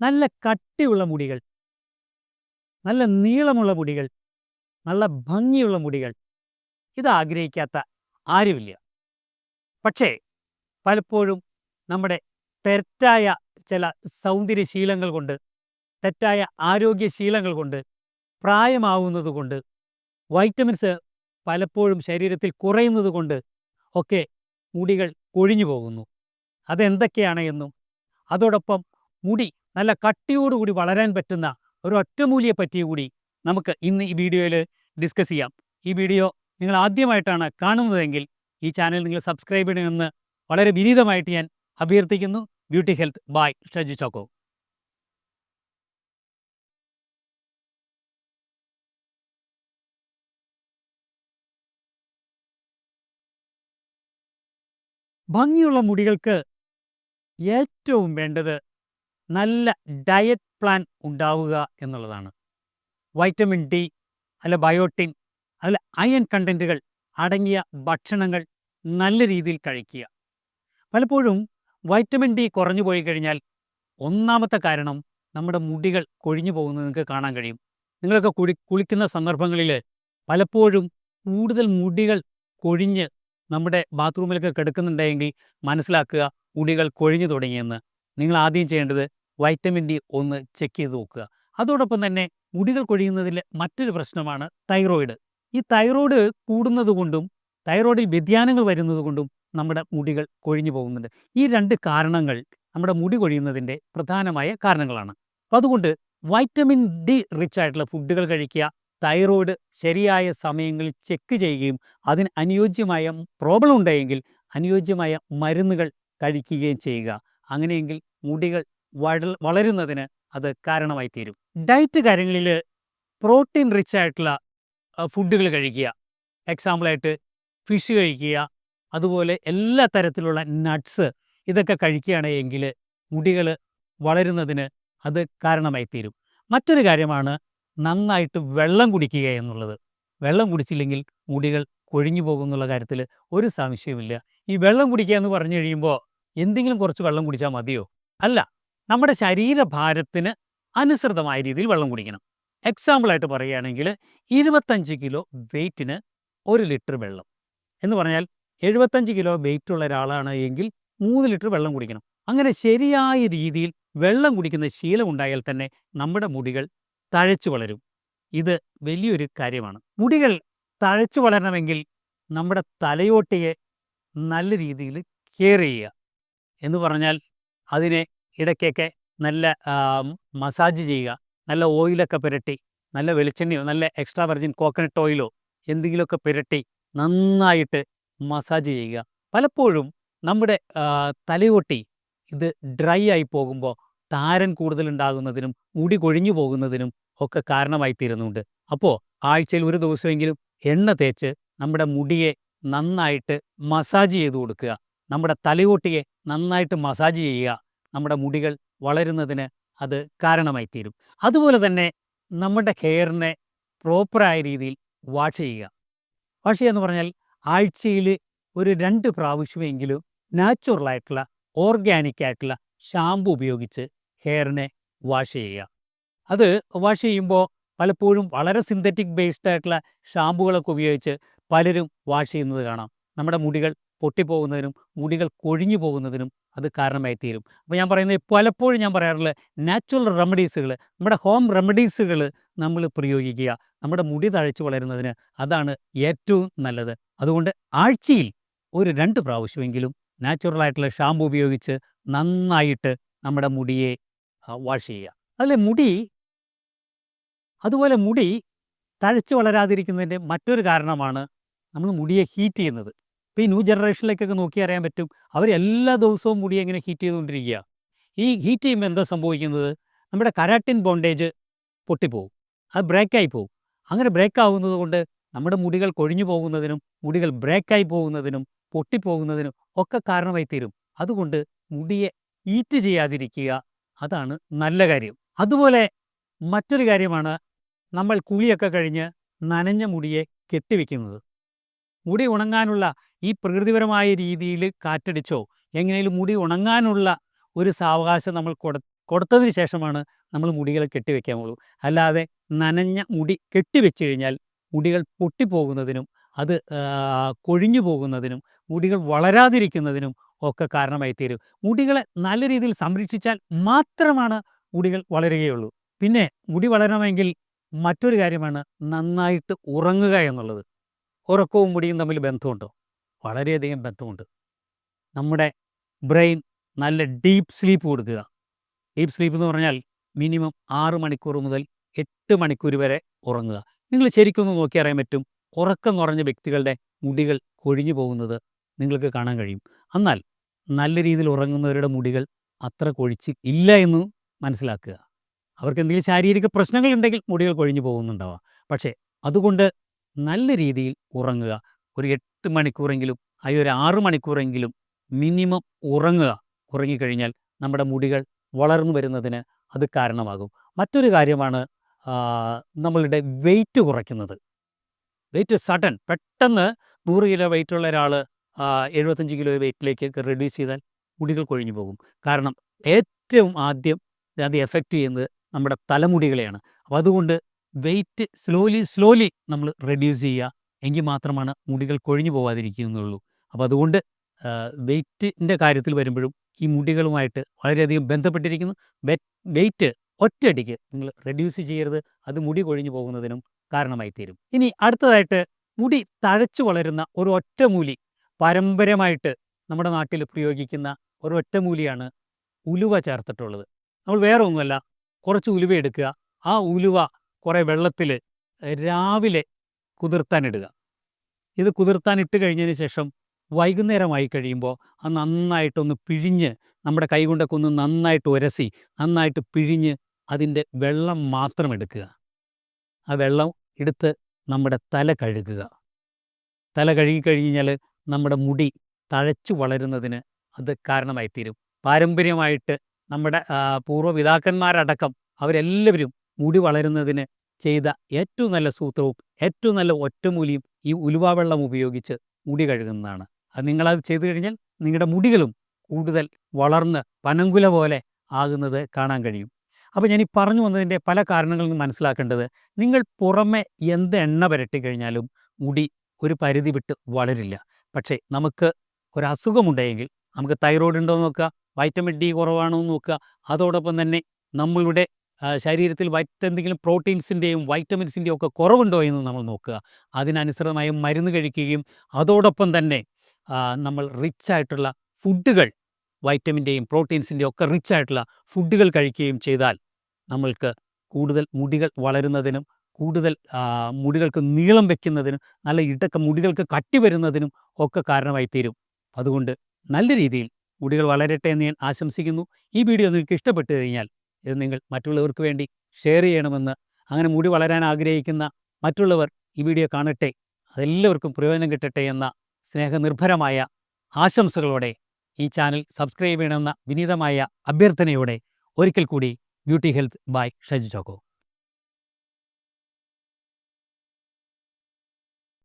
നല്ല കട്ടിയുള്ള മുടികൾ നല്ല നീളമുള്ള മുടികൾ നല്ല ഭംഗിയുള്ള മുടികൾ. ഇത് ആഗ്രഹിക്കാത്ത ആരുമില്ല. പക്ഷേ പലപ്പോഴും നമ്മുടെ തെറ്റായ ചില സൗന്ദര്യശീലങ്ങൾ കൊണ്ട് തെറ്റായ ആരോഗ്യശീലങ്ങൾ കൊണ്ട് പ്രായമാവുന്നത് കൊണ്ട് വൈറ്റമിൻസ് പലപ്പോഴും ശരീരത്തിൽ കുറയുന്നത് കൊണ്ട് ഒക്കെ മുടികൾ കൊഴിഞ്ഞു പോകുന്നു. അതെന്തൊക്കെയാണ് എന്നും അതോടൊപ്പം മുടി നല്ല കട്ടിയോടുകൂടി വളരാൻ പറ്റുന്ന ഒരു ഒറ്റമൂലിയെ പറ്റി കൂടി നമുക്ക് ഇന്ന് ഈ വീഡിയോയിൽ ഡിസ്കസ് ചെയ്യാം. ഈ വീഡിയോ നിങ്ങൾ ആദ്യമായിട്ടാണ് കാണുന്നതെങ്കിൽ ഈ ചാനൽ നിങ്ങൾ സബ്സ്ക്രൈബ് ചെയ്യണമെന്ന് വളരെ വിനീതമായിട്ട് ഞാൻ അഭ്യർത്ഥിക്കുന്നു. Beauty health by Shaji Choko. ഭംഗിയുള്ള മുടികൾക്ക് ഏറ്റവും വേണ്ടത് നല്ല ഡയറ്റ് പ്ലാൻ ഉണ്ടാവുക എന്നുള്ളതാണ്. വൈറ്റമിൻ ഡി അല്ല ബയോട്ടിൻ അതിൽ അയൺ കണ്ടന്റുകൾ അടങ്ങിയ ഭക്ഷണങ്ങൾ നല്ല രീതിയിൽ കഴിക്കുക. പലപ്പോഴും വൈറ്റമിൻ ഡി കുറഞ്ഞു പോയി കഴിഞ്ഞാൽ ഒന്നാമത്തെ കാരണം നമ്മുടെ മുടികൾ കൊഴിഞ്ഞു പോകുന്നത് നിങ്ങൾക്ക് കാണാൻ കഴിയും. നിങ്ങളൊക്കെ കുളി കുളിക്കുന്ന സന്ദർഭങ്ങളിൽ പലപ്പോഴും കൂടുതൽ മുടികൾ കൊഴിഞ്ഞ് നമ്മുടെ ബാത്റൂമിലൊക്കെ കിടക്കുന്നുണ്ടെങ്കിൽ മനസ്സിലാക്കുക മുടികൾ കൊഴിഞ്ഞു തുടങ്ങിയെന്ന്. നിങ്ങൾ ആദ്യം ചെയ്യേണ്ടത് വൈറ്റമിൻ ഡി ഒന്ന് ചെക്ക് ചെയ്ത് നോക്കുക. അതോടൊപ്പം തന്നെ മുടികൾ കൊഴിയുന്നതിലെ മറ്റൊരു പ്രശ്നമാണ് തൈറോയിഡ് ഈ തൈറോയിഡ് കൂടുന്നത് കൊണ്ടും തൈറോയിഡിൽ വ്യതിയാനങ്ങൾ വരുന്നത് കൊണ്ടും നമ്മുടെ മുടികൾ കൊഴിഞ്ഞു പോകുന്നുണ്ട്. ഈ രണ്ട് കാരണങ്ങൾ നമ്മുടെ മുടി കൊഴിയുന്നതിന്റെ പ്രധാനമായ കാരണങ്ങളാണ്. അപ്പം അതുകൊണ്ട് വൈറ്റമിൻ ഡി റിച്ച് ആയിട്ടുള്ള ഫുഡുകൾ കഴിക്കുക തൈറോയിഡ് ശരിയായ സമയങ്ങളിൽ ചെക്ക് ചെയ്യുകയും അതിന് അനുയോജ്യമായ പ്രോബ്ലം ഉണ്ടെങ്കിൽ അനുയോജ്യമായ മരുന്നുകൾ കഴിക്കുകയും ചെയ്യുക. അങ്ങനെയെങ്കിൽ മുടികൾ വള വളരുന്നതിന് അത് കാരണമായി തീരും ഡയറ്റ് കാര്യങ്ങളിൽ പ്രോട്ടീൻ റിച്ച് ആയിട്ടുള്ള ഫുഡുകൾ കഴിക്കുക. എക്സാമ്പിളായിട്ട് ഫിഷ് കഴിക്കുക. അതുപോലെ എല്ലാ തരത്തിലുള്ള നട്ട്സ് ഇതൊക്കെ കഴിക്കുകയാണെങ്കിൽ മുടികൾ വളരുന്നതിന് അത് കാരണമായി തീരും മറ്റൊരു കാര്യമാണ് നന്നായിട്ട് വെള്ളം കുടിക്കുക എന്നുള്ളത്. വെള്ളം കുടിച്ചില്ലെങ്കിൽ മുടികൾ കൊഴിഞ്ഞു പോകും എന്നുള്ള കാര്യത്തിൽ ഒരു സംശയവുമില്ല. ഈ വെള്ളം കുടിക്കുക എന്ന് പറഞ്ഞു കഴിയുമ്പോൾ എന്തെങ്കിലും കുറച്ച് വെള്ളം കുടിച്ചാൽ മതിയോ? അല്ല. നമ്മുടെ ശരീരഭാരത്തിന് അനുസൃതമായ രീതിയിൽ വെള്ളം കുടിക്കണം. എക്സാമ്പിളായിട്ട് പറയുകയാണെങ്കിൽ ഇരുപത്തഞ്ച് കിലോ വെയ്റ്റിന് ഒരു ലിറ്റർ വെള്ളം. എന്ന് പറഞ്ഞാൽ എഴുപത്തഞ്ച് കിലോ വെയ്റ്റ് ഉള്ള ഒരാളാണ് എങ്കിൽ മൂന്ന് ലിറ്റർ വെള്ളം കുടിക്കണം. അങ്ങനെ ശരിയായ രീതിയിൽ വെള്ളം കുടിക്കുന്ന ശീലം ഉണ്ടായാൽ തന്നെ നമ്മുടെ മുടികൾ തഴച്ചു വളരും. ഇത് വലിയൊരു കാര്യമാണ്. മുടികൾ തഴച്ചു വളരണമെങ്കിൽ നമ്മുടെ തലയോട്ടിയെ നല്ല രീതിയിൽ കെയർ ചെയ്യുക. എന്ന് പറഞ്ഞാൽ അതിനെ ഇടയ്ക്കൊക്കെ നല്ല മസാജ് ചെയ്യുക. നല്ല ഓയിലൊക്കെ പുരട്ടി നല്ല വെളിച്ചെണ്ണയോ നല്ല എക്സ്ട്രാ വെർജിൻ കോക്കനട്ട് ഓയിലോ എന്തെങ്കിലുമൊക്കെ പുരട്ടി നന്നായിട്ട് മസാജ് ചെയ്യുക. പലപ്പോഴും നമ്മുടെ തലയോട്ടി ഇത് ഡ്രൈ ആയി പോകുമ്പോൾ താരൻ കൂടുതലുണ്ടാകുന്നതിനും മുടി കൊഴിഞ്ഞു പോകുന്നതിനും ഒക്കെ കാരണമായി തീരുന്നുണ്ട് അപ്പോൾ ആഴ്ചയിൽ ഒരു ദിവസമെങ്കിലും എണ്ണ തേച്ച് നമ്മുടെ മുടിയെ നന്നായിട്ട് മസാജ് ചെയ്ത് കൊടുക്കുക. നമ്മുടെ തലയോട്ടിയെ നന്നായിട്ട് മസാജ് ചെയ്യുക. നമ്മുടെ മുടികൾ വളരുന്നതിന് അത് കാരണമായി തീരും അതുപോലെ തന്നെ നമ്മുടെ ഹെയറിനെ പ്രോപ്പറായ രീതിയിൽ വാഷ് ചെയ്യുക. വാഷ് ചെയ്യുക എന്ന് പറഞ്ഞാൽ ആഴ്ചയിൽ ഒരു രണ്ട് പ്രാവശ്യമെങ്കിലും നാച്ചുറലായിട്ടുള്ള ഓർഗാനിക് ആയിട്ടുള്ള ഷാമ്പു ഉപയോഗിച്ച് ഹെയറിനെ വാഷ് ചെയ്യുക. അത് വാഷ് ചെയ്യുമ്പോൾ പലപ്പോഴും വളരെ സിന്തറ്റിക് ബേസ്ഡ് ആയിട്ടുള്ള ഷാമ്പുകളൊക്കെ ഉപയോഗിച്ച് പലരും വാഷ് ചെയ്യുന്നത് കാണാം. നമ്മുടെ മുടികൾ പൊട്ടിപ്പോകുന്നതിനും മുടികൾ കൊഴിഞ്ഞു പോകുന്നതിനും അത് കാരണമായി തീരും അപ്പോൾ ഞാൻ പറയുന്നത് പലപ്പോഴും ഞാൻ പറയാറുള്ള നാച്ചുറൽ റെമഡീസുകൾ നമ്മുടെ ഹോം റെമഡീസുകൾ നമ്മൾ പ്രയോഗിക്കുക. നമ്മുടെ മുടി തഴച്ചു വളരുന്നതിന് അതാണ് ഏറ്റവും നല്ലത്. അതുകൊണ്ട് ആഴ്ചയിൽ ഒരു രണ്ട് പ്രാവശ്യമെങ്കിലും നാച്ചുറൽ ആയിട്ടുള്ള ഷാമ്പു ഉപയോഗിച്ച് നന്നായിട്ട് നമ്മുടെ മുടിയെ വാഷ് ചെയ്യുക. അതിലെ മുടി അതുപോലെ മുടി തഴച്ചു വളരാതിരിക്കുന്നതിന്റെ മറ്റൊരു കാരണമാണ് നമ്മൾ മുടിയെ ഹീറ്റ് ചെയ്യുന്നത്. ഈ ന്യൂ ജനറേഷനിലേക്കൊക്കെ നോക്കി അറിയാൻ പറ്റും അവർ എല്ലാ ദിവസവും മുടി എങ്ങനെ ഹീറ്റ് ചെയ്തുകൊണ്ടിരിക്കുക. ഈ ഹീറ്റ് ചെയ്യുമ്പോൾ എന്താ സംഭവിക്കുന്നത്? നമ്മുടെ കരാട്ടിൻ ബോണ്ടേജ് പൊട്ടിപ്പോവും. അത് ബ്രേക്കായി പോകും അങ്ങനെ ബ്രേക്ക് ആവുന്നത് കൊണ്ട് നമ്മുടെ മുടികൾ കൊഴിഞ്ഞു പോകുന്നതിനും മുടികൾ ബ്രേക്കായി പോകുന്നതിനും പൊട്ടിപ്പോകുന്നതിനും ഒക്കെ കാരണമായി തീരും. അതുകൊണ്ട് മുടിയെ ഈറ്റ് ചെയ്യാതിരിക്കുക അതാണ് നല്ല കാര്യം. അതുപോലെ മറ്റൊരു കാര്യമാണ് നമ്മൾ കുളിയൊക്കെ കഴിഞ്ഞ് നനഞ്ഞ മുടിയെ കെട്ടിവെക്കുന്നത്. മുടി ഉണങ്ങാനുള്ള ഈ പ്രകൃതിപരമായ രീതിയിൽ കാറ്റടിച്ചോ എങ്ങനെയും മുടി ഉണങ്ങാനുള്ള ഒരു സാവകാശം നമ്മൾ കൊടു കൊടുത്തതിന് ശേഷമാണ് നമ്മൾ മുടികൾ കെട്ടിവെക്കാമുള്ളൂ അല്ലാതെ നനഞ്ഞ മുടി കെട്ടിവെച്ച് കഴിഞ്ഞാൽ മുടികൾ പൊട്ടിപ്പോകുന്നതിനും അത് കൊഴിഞ്ഞു പോകുന്നതിനും മുടികൾ വളരാതിരിക്കുന്നതിനും ഒക്കെ കാരണമായി തീരും മുടികളെ നല്ല രീതിയിൽ സംരക്ഷിച്ചാൽ മാത്രമാണ് മുടികൾ വളരുകയുള്ളൂ. പിന്നെ മുടി വളരണമെങ്കിൽ മറ്റൊരു കാര്യമാണ് നന്നായിട്ട് ഉറങ്ങുക എന്നുള്ളത്. ഉറക്കവും മുടിയും തമ്മിൽ ബന്ധമുണ്ടോ? വളരെയധികം ബന്ധമുണ്ട്. നമ്മുടെ ബ്രെയിൻ നല്ല ഡീപ്പ് സ്ലീപ്പ് കൊടുക്കുക. ഡീപ്പ് സ്ലീപ്പ് എന്ന് പറഞ്ഞാൽ മിനിമം ആറ് മണിക്കൂർ മുതൽ എട്ട് മണിക്കൂർ വരെ ഉറങ്ങുക. നിങ്ങൾ ശരിക്കൊന്ന് നോക്കി അറിയാൻ പറ്റും ഉറക്കം കുറഞ്ഞ വ്യക്തികളുടെ മുടികൾ കൊഴിഞ്ഞു പോകുന്നത് നിങ്ങൾക്ക് കാണാൻ കഴിയും. എന്നാൽ നല്ല രീതിയിൽ ഉറങ്ങുന്നവരുടെ മുടികൾ അത്ര കൊഴിച്ച് ഇല്ല എന്ന് മനസ്സിലാക്കുക. അവർക്ക് എന്തെങ്കിലും ശാരീരിക പ്രശ്നങ്ങൾ ഉണ്ടെങ്കിൽ മുടികൾ കൊഴിഞ്ഞു പോകുന്നുണ്ടാവാം. പക്ഷേ അതുകൊണ്ട് നല്ല രീതിയിൽ ഉറങ്ങുക. ഒരു എട്ട് മണിക്കൂറെങ്കിലും അയ്യോ ഒരു ആറ് മണിക്കൂറെങ്കിലും മിനിമം ഉറങ്ങുക. ഉറങ്ങിക്കഴിഞ്ഞാൽ നമ്മുടെ മുടികൾ വളർന്നു വരുന്നതിന് അത് കാരണമാകും. മറ്റൊരു കാര്യമാണ് നമ്മളുടെ വെയിറ്റ് കുറയ്ക്കുന്നത്. വെയിറ്റ് സഡൻ പെട്ടെന്ന് നൂറ് കിലോ വെയിറ്റുള്ള ഒരാൾ എഴുപത്തഞ്ച് കിലോ വെയിറ്റിലേക്ക് റെഡ്യൂസ് ചെയ്താൽ മുടികൾ കൊഴിഞ്ഞു പോകും. കാരണം ഏറ്റവും ആദ്യം അത് എഫക്റ്റ് ചെയ്യുന്നത് നമ്മുടെ തലമുടികളെയാണ്. അപ്പോൾ അതുകൊണ്ട് വെയിറ്റ് സ്ലോലി സ്ലോലി നമ്മൾ റെഡ്യൂസ് ചെയ്യുക. എങ്കിൽ മാത്രമാണ് മുടികൾ കൊഴിഞ്ഞു പോകാതിരിക്കുന്നുള്ളൂ അപ്പോൾ അതുകൊണ്ട് വെയിറ്റിന്റെ കാര്യത്തിൽ വരുമ്പോഴും ഈ മുടികളുമായിട്ട് വളരെയധികം ബന്ധപ്പെട്ടിരിക്കുന്നു. വെയിറ്റ് ഒറ്റയടിക്ക് നിങ്ങൾ റെഡ്യൂസ് ചെയ്യരുത്. അത് മുടി കൊഴിഞ്ഞു പോകുന്നതിനും കാരണമായി തീരും ഇനി അടുത്തതായിട്ട് മുടി തഴച്ചു വളരുന്ന ഒരു ഒറ്റമൂലി പാരമ്പര്യമായിട്ട് നമ്മുടെ നാട്ടിൽ പ്രയോഗിക്കുന്ന ഒരു ഒറ്റമൂലിയാണ് ഉലുവ ചേർത്തിട്ടുള്ളത്. നമ്മൾ വേറെ ഒന്നുമല്ല കുറച്ച് ഉലുവ എടുക്കുക. ആ ഉലുവ കുറേ വെള്ളത്തിൽ രാവിലെ കുതിർത്താനിടുക. ഇത് കുതിർത്താൻ ഇട്ട് കഴിഞ്ഞതിന് ശേഷം വൈകുന്നേരമായി കഴിയുമ്പോൾ അത് നന്നായിട്ടൊന്ന് പിഴിഞ്ഞ് നമ്മുടെ കൈ കൊണ്ടൊക്കെ ഒന്ന് നന്നായിട്ട് ഉരസി നന്നായിട്ട് പിഴിഞ്ഞ് അതിന്റെ വെള്ളം മാത്രം എടുക്കുക. ആ വെള്ളം എടുത്ത് നമ്മുടെ തല കഴുകുക. തല കഴുകി കഴിഞ്ഞാൽ നമ്മുടെ മുടി തഴച്ചു വളരുന്നതിന് അത് കാരണമായി തീരും പാരമ്പര്യമായിട്ട് നമ്മുടെ പൂർവപിതാക്കന്മാരടക്കം അവരെല്ലാവരും മുടി വളരുന്നതിന് ചെയ്ത ഏറ്റവും നല്ല സൂത്രവും ഏറ്റവും നല്ല ഒറ്റമൂലിയും ഈ ഉലുവാവെള്ളം ഉപയോഗിച്ച് മുടി കഴുകുന്നതാണ്. അത് നിങ്ങളത് ചെയ്തു കഴിഞ്ഞാൽ നിങ്ങളുടെ മുടികളും കൂടുതൽ വളർന്ന് പനങ്കുല പോലെ ആകുന്നത് കാണാൻ കഴിയും. അപ്പോൾ ഞാൻ ഈ പറഞ്ഞു വന്നതിന്റെ പല കാരണങ്ങളും മനസ്സിലാക്കേണ്ടത് നിങ്ങൾ പുറമെ എന്ത് എണ്ണ പുരട്ടി കഴിഞ്ഞാലും മുടി ഒരു പരിധി വിട്ട് വളരില്ല. പക്ഷേ നമുക്ക് ഒരു അസുഖമുണ്ടെങ്കിൽ നമുക്ക് തൈറോയ്ഡ് ഉണ്ടോ എന്ന് നോക്കുക വൈറ്റമിൻ ഡി കുറവാണോ എന്ന് നോക്കുക അതോടൊപ്പം തന്നെ നമ്മളുടെ ശരീരത്തിൽ മറ്റെന്തെങ്കിലും പ്രോട്ടീൻസിന്റെയും വൈറ്റമിൻസിന്റെയും ഒക്കെ കുറവുണ്ടോ എന്ന് നമ്മൾ നോക്കുക. അതിനനുസൃതമായി മരുന്ന് കഴിക്കുകയും അതോടൊപ്പം തന്നെ നമ്മൾ റിച്ച് ആയിട്ടുള്ള ഫുഡുകൾ വൈറ്റമിന്റെയും പ്രോട്ടീൻസിന്റെയും ഒക്കെ റിച്ച് ആയിട്ടുള്ള ഫുഡുകൾ കഴിക്കുകയും ചെയ്താൽ നമ്മൾക്ക് കൂടുതൽ മുടികൾ വളരുന്നതിനും കൂടുതൽ മുടികൾക്ക് നീളം വയ്ക്കുന്നതിനും നല്ല ഇടക്ക മുടികൾക്ക് കട്ടി വരുന്നതിനും ഒക്കെ കാരണമായി തീരും അതുകൊണ്ട് നല്ല രീതിയിൽ മുടികൾ വളരട്ടെ എന്ന് ഞാൻ ആശംസിക്കുന്നു. ഈ വീഡിയോ നിങ്ങൾക്ക് ഇഷ്ടപ്പെട്ടു കഴിഞ്ഞാൽ ഇത് നിങ്ങൾ മറ്റുള്ളവർക്ക് വേണ്ടി ഷെയർ ചെയ്യണമെന്ന് അങ്ങനെ മുടി വളരാൻ ആഗ്രഹിക്കുന്ന മറ്റുള്ളവർ ഈ വീഡിയോ കാണട്ടെ. അതെല്ലാവർക്കും പ്രയോജനം കിട്ടട്ടെ എന്ന സ്നേഹനിർഭരമായ ആശംസകളോടെ ഈ ചാനൽ സബ്സ്ക്രൈബ് ചെയ്യണമെന്ന വിനീതമായ അഭ്യർത്ഥനയോടെ ഒരിക്കൽ കൂടി beauty health by Shaju Choko.